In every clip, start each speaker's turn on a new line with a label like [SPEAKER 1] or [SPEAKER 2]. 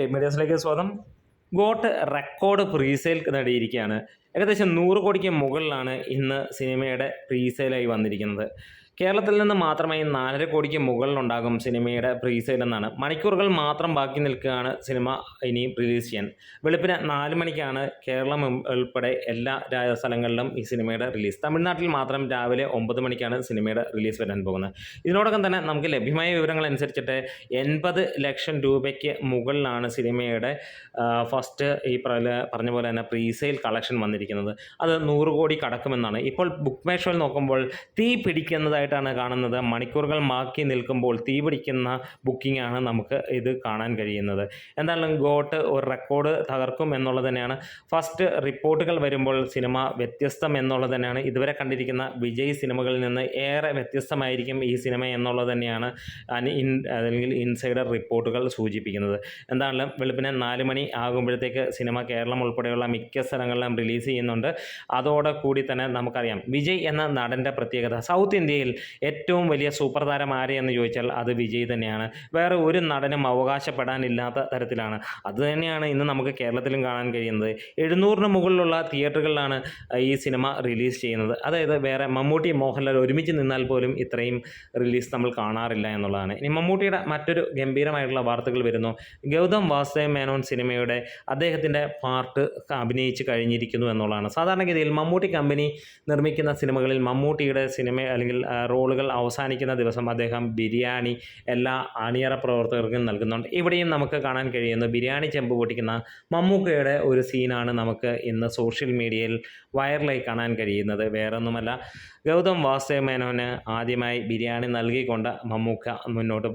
[SPEAKER 1] Team മീഡിയസിലേക്ക് സ്വാഗതം. GOAT record presale നേടിയിരിക്കുകയാണ്. ഏകദേശം നൂറ് കോടിക്ക് മുകളിലാണ് ഇന്ന് സിനിമയുടെ പ്രീസെയിലായി വന്നിരിക്കുന്നത്. കേരളത്തിൽ നിന്ന് മാത്രമായി നാലര കോടിക്ക് മുകളിലുണ്ടാകും സിനിമയുടെ പ്രീസെയിൽ എന്നാണ്. മണിക്കൂറുകൾ മാത്രം ബാക്കി നിൽക്കുകയാണ് സിനിമ ഇനിയും റിലീസ് ചെയ്യാൻ. വെളുപ്പിന് നാല് മണിക്കാണ് കേരളം ഉൾപ്പെടെ എല്ലാ സ്ഥലങ്ങളിലും ഈ സിനിമയുടെ റിലീസ് തമിഴ്നാട്ടിൽ മാത്രം രാവിലെ ഒമ്പത് മണിക്കാണ് സിനിമയുടെ റിലീസ് വരാൻ പോകുന്നത്. ഇതിനോടൊപ്പം തന്നെ നമുക്ക് ലഭ്യമായ വിവരങ്ങൾ അനുസരിച്ചിട്ട് എൺപത് ലക്ഷം രൂപയ്ക്ക് മുകളിലാണ് സിനിമയുടെ ഫസ്റ്റ് ഈ പറഞ്ഞ പോലെ തന്നെ പ്രീസെയിൽ കളക്ഷൻ വന്നിരിക്കുന്നത്. അത് നൂറ് കോടി കടക്കുമെന്നാണ്. ഇപ്പോൾ ബുക്ക് മേഷോയിൽ നോക്കുമ്പോൾ തീ പിടിക്കുന്നതായിട്ടാണ് കാണുന്നത്. മണിക്കൂറുകൾ മാക്കി നിൽക്കുമ്പോൾ തീപിടിക്കുന്ന ബുക്കിംഗാണ് നമുക്ക് ഇത് കാണാൻ കഴിയുന്നത്. എന്തായാലും ഗോട്ട് ഒരു റെക്കോർഡ് തകർക്കും എന്നുള്ളത് തന്നെയാണ്. ഫസ്റ്റ് റിപ്പോർട്ടുകൾ വരുമ്പോൾ സിനിമ വ്യത്യസ്തം എന്നുള്ളത് തന്നെയാണ്. ഇതുവരെ കണ്ടിരിക്കുന്ന വിജയ് സിനിമകളിൽ നിന്ന് ഏറെ വ്യത്യസ്തമായിരിക്കും ഈ സിനിമ എന്നുള്ളത് തന്നെയാണ് ഇൻ അല്ലെങ്കിൽ ഇൻസൈഡർ റിപ്പോർട്ടുകൾ സൂചിപ്പിക്കുന്നത്. എന്താണെങ്കിലും വെളുപ്പിനെ നാല് മണി ആകുമ്പോഴത്തേക്ക് സിനിമ കേരളം ഉൾപ്പെടെയുള്ള മിക്ക സ്ഥലങ്ങളിലും റിലീസ് ചെയ്യുന്നുണ്ട്. അതോടെ കൂടി തന്നെ നമുക്കറിയാം. വിജയ് എന്ന നടന്റെ പ്രത്യേകത സൗത്ത് ഇന്ത്യയിൽ ഏറ്റവും വലിയ സൂപ്പർ താരം ആരെയെന്ന് ചോദിച്ചാൽ അത് വിജയ് തന്നെയാണ്. വേറെ ഒരു നടനും അവകാശപ്പെടാനില്ലാത്ത തരത്തിലാണ്. അതുതന്നെയാണ് ഇന്ന് നമുക്ക് കേരളത്തിലും കാണാൻ കഴിയുന്നത്. എഴുന്നൂറിന് മുകളിലുള്ള തിയേറ്ററുകളിലാണ് ഈ സിനിമ റിലീസ് ചെയ്യുന്നത്. അതായത് വേറെ മമ്മൂട്ടി മോഹൻലാൽ ഒരുമിച്ച് നിന്നാൽ പോലും ഇത്രയും റിലീസ് നമ്മൾ കാണാറില്ല എന്നുള്ളതാണ്. ഇനി മമ്മൂട്ടിയുടെ മറ്റൊരു ഗംഭീരമായിട്ടുള്ള വാർത്തകൾ വരുന്നു. ഗൗതം വാസുദേവ് മേനോൻ സിനിമയുടെ അദ്ദേഹത്തിന്റെ പാർട്ട് അഭിനയിച്ച് കഴിഞ്ഞിരിക്കുന്നു എന്നുള്ളതാണ്. സാധാരണഗതിയിൽ മമ്മൂട്ടി കമ്പനി നിർമ്മിക്കുന്ന സിനിമകളിൽ മമ്മൂട്ടിയുടെ സിനിമ അല്ലെങ്കിൽ റോളുകൾ അവസാനിക്കുന്ന ദിവസം അദ്ദേഹം ബിരിയാണി എല്ലാ അണിയറ പ്രവർത്തകർക്കും നൽകുന്നുണ്ട്. ഇവിടെയും നമുക്ക് കാണാൻ കഴിയുന്നു ബിരിയാണി ചെമ്പ് പൊട്ടിക്കുന്ന മമ്മൂക്കയുടെ ഒരു സീനാണ് നമുക്ക് ഇന്ന് സോഷ്യൽ മീഡിയയിൽ വൈറലായി കാണാൻ കഴിയുന്നത്. വേറൊന്നുമല്ല ഗൗതം വാസുദേവ മേനോന് ആദ്യമായി ബിരിയാണി നൽകിക്കൊണ്ട് മമ്മൂക്ക മുന്നോട്ട്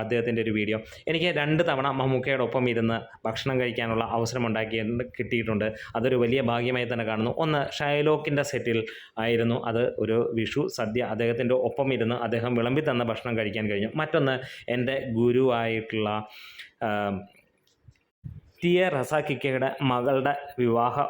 [SPEAKER 1] അദ്ദേഹത്തിന്റെ ഒരു വീഡിയോ. എനിക്ക് രണ്ട് തവണ മമ്മൂക്കയോടൊപ്പം ഇരുന്ന് ഭക്ഷണം കഴിക്കാനുള്ള അവസരം ഉണ്ടാക്കി കിട്ടിയിട്ടുണ്ട്. അതൊരു വലിയ ഭാഗ്യമായി തന്നെ കാണുന്നു. ഒന്ന് ഷൈലോക്കിന്റെ സെറ്റിൽ ആയിരുന്നു അത്. ഒരു വിഷു സദ്യ അദ്ദേഹത്തിന്റെ ഒപ്പം ഇരുന്ന് അദ്ദേഹം വിളമ്പി തന്ന ഭക്ഷണം കഴിക്കാൻ കഴിഞ്ഞു. മറ്റൊന്ന് എന്റെ ഗുരുവായിട്ടുള്ള ടി എ റസാക്കിക്കയുടെ മകളുടെ വിവാഹ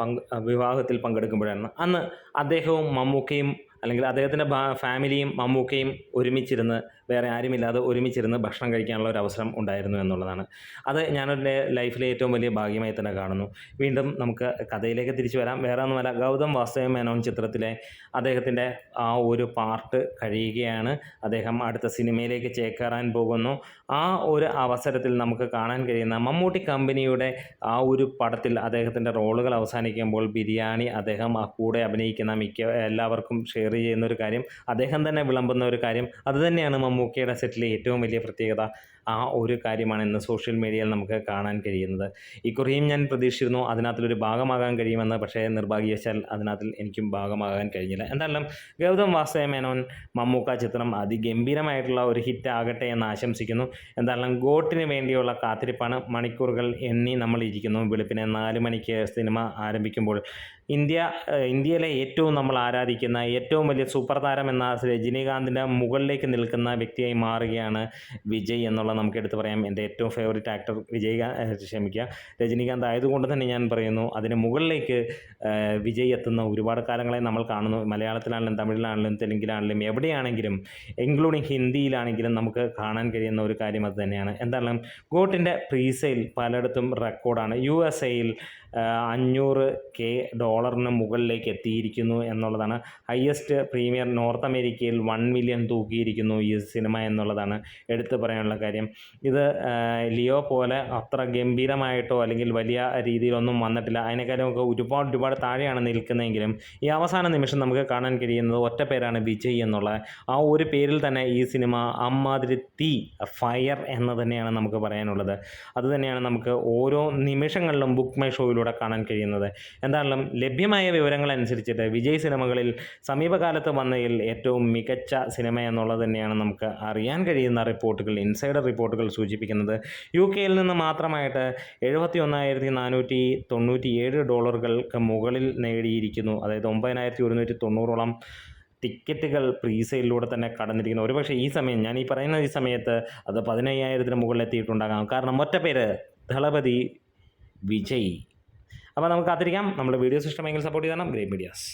[SPEAKER 1] പങ്ക് വിവാഹത്തിൽ പങ്കെടുക്കുമ്പോഴാണ് അന്ന് അദ്ദേഹവും മമ്മൂക്കയും അല്ലെങ്കിൽ അദ്ദേഹത്തിന്റെ ഫാമിലിയും മമ്മൂക്കയും ഒരുമിച്ചിരുന്ന് വേറെ ആരുമില്ലാതെ ഒരുമിച്ചിരുന്ന് ഭക്ഷണം കഴിക്കാനുള്ള ഒരു അവസരം ഉണ്ടായിരുന്നു എന്നുള്ളതാണ്. അത് ഞാനൊരു ലൈഫിലെ ഏറ്റവും വലിയ ഭാഗ്യമായി തന്നെ കാണുന്നു. വീണ്ടും നമുക്ക് കഥയിലേക്ക് തിരിച്ചു വരാം. വേറെ ഒന്നുമല്ല ഗൗതം വാസുദേവ മേനോൻ ചിത്രത്തിലെ അദ്ദേഹത്തിന്റെ ആ ഒരു പാർട്ട് കഴിയുകയാണ്. അദ്ദേഹം അടുത്ത സിനിമയിലേക്ക് ചേക്കേറാൻ പോകുന്നു. ആ ഒരു അവസരത്തിൽ നമുക്ക് കാണാൻ കഴിയുന്ന മമ്മൂട്ടി കമ്പനിയുടെ ആ ഒരു പടത്തിൽ അദ്ദേഹത്തിന്റെ റോളുകൾ അവസാനിക്കുമ്പോൾ ബിരിയാണി അദ്ദേഹം ആ കൂടെ അഭിനയിക്കുന്ന മിക്ക എല്ലാവർക്കും ഷെയർ ചെയ്യുന്ന ഒരു കാര്യം അദ്ദേഹം തന്നെ വിളമ്പുന്ന ഒരു കാര്യം അതുതന്നെയാണ് മമ്മൂക്കയുടെ സെറ്റിലെ ഏറ്റവും വലിയ പ്രത്യേകത. ആ ഒരു കാര്യമാണ് ഇന്ന് സോഷ്യൽ മീഡിയയിൽ നമുക്ക് കാണാൻ കഴിയുന്നത്. ഇക്കുറിയും ഞാൻ പ്രതീക്ഷിച്ചിരുന്നു അതിനകത്തിലൊരു ഭാഗമാകാൻ കഴിയുമെന്ന് പക്ഷേ നിർഭാഗ്യവശാൽ അതിനകത്തിൽ എനിക്കും ഭാഗമാകാൻ കഴിഞ്ഞില്ല. എന്തായാലും ഗൗതം വാസയ മേനോൻ മമ്മൂക്ക ചിത്രം അതിഗംഭീരമായിട്ടുള്ള ഒരു ഹിറ്റ് ആകട്ടെ എന്ന് ആശംസിക്കുന്നു. എന്തായാലും ഗോട്ടിന് വേണ്ടിയുള്ള കാത്തിരിപ്പാണ് മണിക്കൂറുകൾ എണ്ണി നമ്മൾ ഇരിക്കുന്നു. വെളുപ്പിനെ നാല് മണിക്ക് സിനിമ ആരംഭിക്കുമ്പോൾ ഇന്ത്യ ഇന്ത്യയിലെ ഏറ്റവും നമ്മൾ ആരാധിക്കുന്ന ഏറ്റവും വലിയ സൂപ്പർ താരം എന്ന രജനീകാന്തിന്റെ മുകളിലേക്ക് നിൽക്കുന്ന വ്യക്തിയായി മാറുകയാണ് വിജയ് എന്നുള്ള നമുക്ക് എടുത്തു പറയാം. എന്റെ ഏറ്റവും ഫേവറേറ്റ് ആക്ടർ വിജയ് ക്ഷമിക്കുക. രജനീകാന്ത് ആയതുകൊണ്ട് തന്നെ ഞാൻ പറയുന്നു അതിന് മുകളിലേക്ക് വിജയ് എത്തുന്ന ഒരുപാട് കാലങ്ങളെ നമ്മൾ കാണുന്നു. മലയാളത്തിലാണെങ്കിലും തമിഴിലാണെങ്കിലും തെലുങ്കിലാണെങ്കിലും എവിടെയാണെങ്കിലും ഇൻക്ലൂഡിങ് ഹിന്ദിയിലാണെങ്കിലും നമുക്ക് കാണാൻ കഴിയുന്ന ഒരു കാര്യം അത് തന്നെയാണ്. എന്തായാലും ഗോട്ടിന്റെ പ്രീസെയിൽ പലയിടത്തും റെക്കോർഡാണ് യു എസ് എയിൽ അഞ്ഞൂറ് കെ ഡോളറിന് മുകളിലേക്ക് എത്തിയിരിക്കുന്നു എന്നുള്ളതാണ്. ഹയസ്റ്റ് പ്രീമിയർ നോർത്ത് അമേരിക്കയിൽ വൺ മില്യൺ തൂക്കിയിരിക്കുന്നു ഈ സിനിമ എന്നുള്ളതാണ് എടുത്തു പറയാനുള്ള കാര്യം. ഇത് ലിയോ പോലെ അത്ര ഗംഭീരമായിട്ടോ അല്ലെങ്കിൽ വലിയ രീതിയിലൊന്നും വന്നിട്ടില്ല. അതിനേക്കാളും ഒക്കെ ഒരുപാട് ഒരുപാട് താഴെയാണ് നിൽക്കുന്നതെങ്കിലും ഈ അവസാന നിമിഷം നമുക്ക് കാണാൻ കഴിയുന്നത് ഒറ്റ പേരാണ് വിജയ് എന്നുള്ള ആ ഒരു പേരിൽ തന്നെ ഈ സിനിമ അമ്മാതിരി തീ ഫയർ എന്ന് തന്നെയാണ് നമുക്ക് പറയാനുള്ളത്. അതുതന്നെയാണ് നമുക്ക് ഓരോ നിമിഷങ്ങളിലും ബുക്ക് മൈ ഷോയിലൂടെ കാണാൻ കഴിയുന്നത്. എന്തായാലും ലഭ്യമായ വിവരങ്ങൾ അനുസരിച്ചിട്ട് വിജയ് സിനിമകളിൽ സമീപകാലത്ത് വന്നതിൽ ഏറ്റവും മികച്ച സിനിമ എന്നുള്ളത് തന്നെയാണ് നമുക്ക് അറിയാൻ കഴിയുന്ന റിപ്പോർട്ടുകൾ ഇൻസൈഡർ റിപ്പോർട്ടുകൾ സൂചിപ്പിക്കുന്നത്. യു കെയിൽ നിന്ന് മാത്രമായിട്ട് എഴുപത്തി ഒന്നായിരത്തി നാനൂറ്റി തൊണ്ണൂറ്റി ഏഴ് ഡോളറുകൾക്ക് മുകളിൽ നേടിയിരിക്കുന്നു. അതായത് ഒമ്പതിനായിരത്തി ഒരുന്നൂറ്റി തൊണ്ണൂറോളം ടിക്കറ്റുകൾ പ്രീസെയിലൂടെ തന്നെ കടന്നിരിക്കുന്നു. ഒരുപക്ഷെ ഈ സമയം ഞാൻ ഈ പറയുന്ന ഈ സമയത്ത് അത് പതിനയ്യായിരത്തിന് മുകളിൽ എത്തിയിട്ടുണ്ടാകാം കാരണം ഒറ്റ പേര് ദളപതി വിജയ്. അപ്പോൾ നമുക്ക് കാത്തിരിക്കാം. നമ്മുടെ വീഡിയോസ് ഇഷ്ടമെങ്കിൽ സപ്പോർട്ട് ചെയ്യണം ഗ്രേറ്റ് മീഡിയാസ്